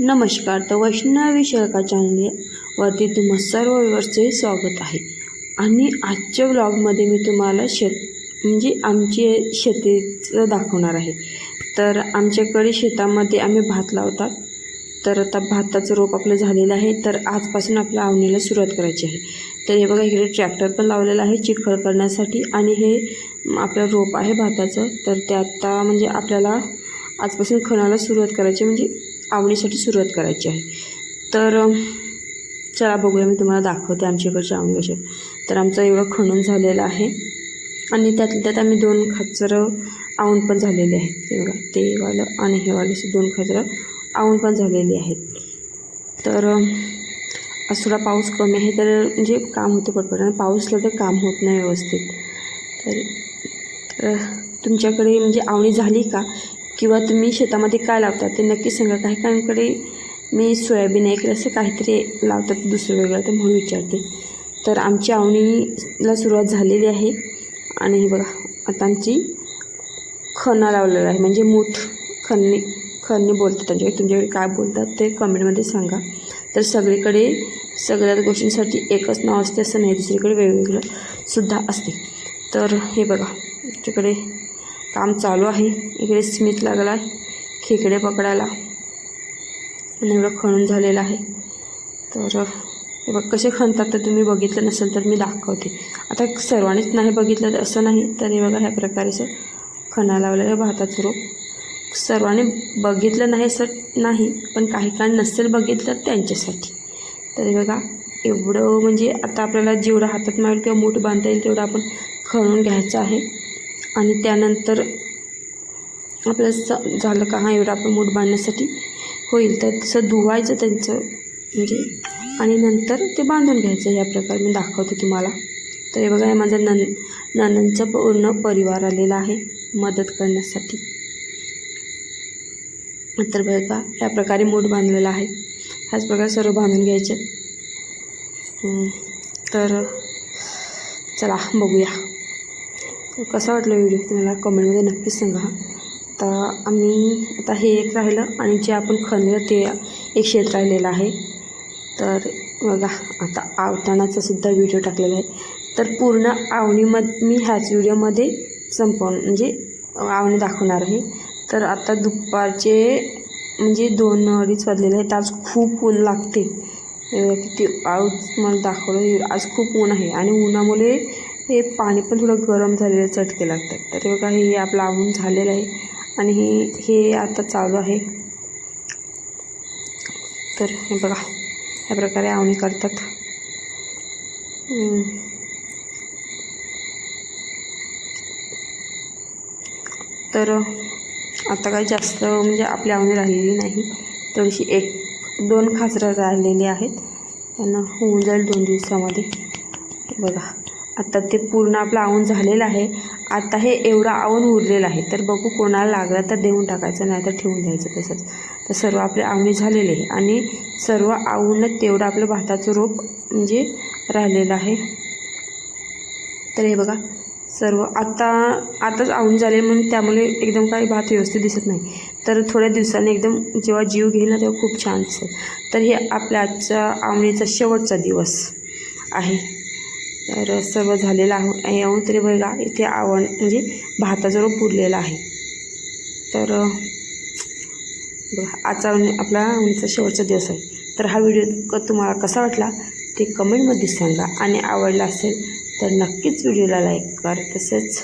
नमस्कार तर वैष्णवी शळका चॅनलवरती तुम्हा सर्व व्यवस्थित स्वागत आहे. आणि आजच्या ब्लॉगमध्ये मी तुम्हाला शेत म्हणजे आमचे शेतीचं दाखवणार आहे. तर आमच्याकडे शेतामध्ये आम्ही भात लावतात. तर आता भाताचं रोप आपलं झालेलं आहे. तर आजपासून आपल्या आवणीला सुरुवात करायची आहे. तर हे बघा इकडे ट्रॅक्टर पण लावलेलं आहे चिखल करण्यासाठी. आणि हे आपलं रोप आहे भाताचं. तर ते आता म्हणजे आपल्याला आजपासून खणाला सुरुवात करायची म्हणजे आवणीसाठी सुरुवात करायची आहे. तर चला बघूया मी तुम्हाला दाखवते आमच्याकडची आवणी कशी तर आमचं एवढं खणून झालेलं आहे. आणि त्यातल्या त्यात आम्ही दोन खाचरं आवून पण झालेले आहेत. एवढं तेवालं ते वालं आणि हेवाले असे दोन खाचरं आवून पण झालेली आहेत. तर अम, आज थोडा पाऊस कमी आहे तर म्हणजे काम होते पटपट. आणि पाऊसला तर काम होत नाही व्यवस्थित. तर तर तुमच्याकडे म्हणजे आवणी झाली का? किंवा तुम्ही शेतामध्ये काय लावता ते नक्की सांगा. काही काहींकडे मी सोयाबीन ऐकलं असं काहीतरी लावतात दुसरं वेगळं तर म्हणून विचारते. तर आमची आवणीला सुरुवात झालेली आहे. आणि हे बघा आता आमची खणा लावलेला आहे. म्हणजे मूठ खन्नी खन्नी बोलतात त्यांच्याकडे. तुमच्याकडे काय बोलतात ते कमेंटमध्ये सांगा. तर सगळीकडे सगळ्याच गोष्टींसाठी एकच नाव असते असं नाही दुसरीकडे वेगवेगळं सुद्धा असते. तर हे बघा तुमच्याकडे काम चालू आहे. इकडे स्मित लागला आहे खेकडे पकडायला. आणि एवढं खणून झालेलं आहे. तर हे बघ कसे खणतात तर तुम्ही बघितलं नसेल तर मी दाखवते. आता सर्वांनीच नाही बघितलं तर असं नाही तर हे बघा ह्या प्रकारे सर खणा लावलेलं आहे भाताचं रोप. सर्वांनी बघितलं नाही सर नाही पण काही काळ नसेल बघितलं त्यांच्यासाठी. तर हे बघा एवढं म्हणजे आता आपल्याला जेवढं हातात मिळेल किंवा मूठ बांधता येईल तेवढं आपण खणून घ्यायचं आहे. आणि त्यानंतर आपलं स झालं का हा एवढं आपण मूठ बांधण्यासाठी होईल. तर तसं धुवायचं त्यांचं म्हणजे आणि नंतर ते बांधून घ्यायचं या प्रकारे. मी दाखवते तुम्हाला. तर हे बघा हे माझा नन ननंदचा पूर्ण परिवार आलेला आहे मदत करण्यासाठी. तर बघा या प्रकारे मूठ बांधलेला आहे. ह्याच प्रकारे सर्व बांधून घ्यायचे. तर चला बघूया. सो कसा वाटला व्हिडिओ? तुम्हाला कमेंटमध्ये नक्कीच सांगा. तर आम्ही आता हे एक राहिलं आणि जे आपण खणलं ते एक शेत राहिलेलं आहे. तर बघा आता आवतानाचा सुद्धा व्हिडिओ टाकलेला आहे. तर पूर्ण आवणीमध्ये मी ह्याच व्हिडिओमध्ये संपवून म्हणजे आवणी दाखवणार आहे. तर आता दुपारचे म्हणजे दोन अडीच वाजलेले आहेत. आज खूप ऊन लागते. किती आज मला दाखवलं आज खूप ऊन आहे. आणि उन्हामुळे हे पाणी पण थोडं गरम झालेलं चटके लागतात. तर हे बघा हे आपलं आवून झालेलं आहे आणि हे हे आता चालू आहे. तर हे बघा ह्या प्रकारे आवणी करतात. तर आता काही जास्त म्हणजे आपली आवणी राहिलेली नाही. थोडीशी एक दोन खाचरं राहिलेली आहेत. त्यांना होऊन जाईल दोन दिवसामध्ये. बघा. आता ते पूर्ण आपलं आवून झालेलं आहे. आता हे एवढं आवून उरलेलं आहे. तर बघू कोणाला लागलं तर देऊन टाकायचं नाही तर ठेवून द्यायचं तसंच. तर सर्व आपले आवणी झालेले आहे. आणि सर्व आवूनच तेवढं आपलं भाताचं रोप म्हणजे राहिलेलं आहे. तर हे बघा सर्व आता आताच आवून झाले म्हणून त्यामुळे एकदम काही भात व्यवस्थित दिसत नाही. तर थोड्या दिवसांनी एकदम जेव्हा जीव घेईल ना तेव्हा खूप छान दिसेल. तर हे आपल्या आजच्या आवणीचा शेवटचा दिवस आहे. तर सर्व झालेलं आहे. येऊन तरी बघा इथे आवण म्हणजे भाताचा रोप पुरलेला आहे. तर आजचा म्हणजे आपला आवणीचा शेवटचा दिवस आहे. तर हा व्हिडिओ क तुम्हाला कसा वाटला ते कमेंटमध्ये सांगा. आणि आवडला असेल तर नक्कीच व्हिडिओला लाईक करा. तसेच